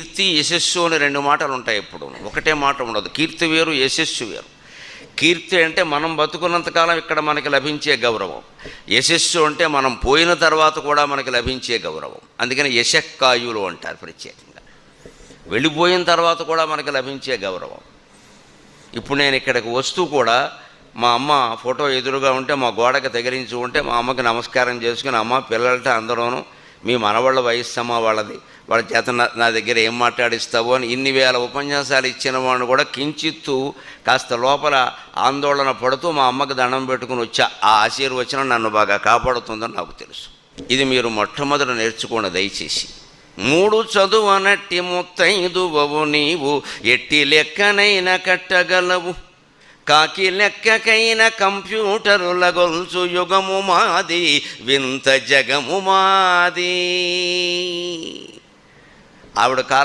కీర్తి యశస్సు అని రెండు మాటలు ఉంటాయి ఎప్పుడు. ఒకటే మాట ఉండదు. కీర్తి వేరు యశస్సు వేరు. కీర్తి అంటే మనం బతుకున్నంతకాలం ఇక్కడ మనకి లభించే గౌరవం. యశస్సు అంటే మనం పోయిన తర్వాత కూడా మనకి లభించే గౌరవం. అందుకని యశక్కాయులు అంటారు ప్రత్యేకంగా. వెళ్ళిపోయిన తర్వాత కూడా మనకి లభించే గౌరవం. ఇప్పుడు నేను ఇక్కడికి వస్తూ కూడా మా అమ్మ ఫోటో ఎదురుగా ఉంటే మా గోడకి తగిలించి ఉంటే మా అమ్మకి నమస్కారం చేసుకుని అమ్మ పిల్లలతో అందరూనూ మీ మనవాళ్ళ వయస్సమ్మ వాళ్ళది. వాళ్ళ చేత నా దగ్గర ఏం మాట్లాడిస్తావు అని ఇన్ని వేల ఉపన్యాసాలు ఇచ్చిన వాడిని కూడా కించిత్తు కాస్త లోపల ఆందోళన పడుతూ మా అమ్మకి దండం పెట్టుకుని వచ్చా. ఆ ఆశీర్వచనం నన్ను బాగా కాపాడుతుందని నాకు తెలుసు. ఇది మీరు మొట్టమొదట నేర్చుకోండి దయచేసి. మూడు చదువు అనట్టి ముత్తైదువవు నీవు. ఎట్టి లెక్కనైనా కట్టగలవు. కాకి లెక్కకైన కంప్యూటరుల గొలుసు యుగము మాది వింత జగము మాది. ఆవిడ కాలం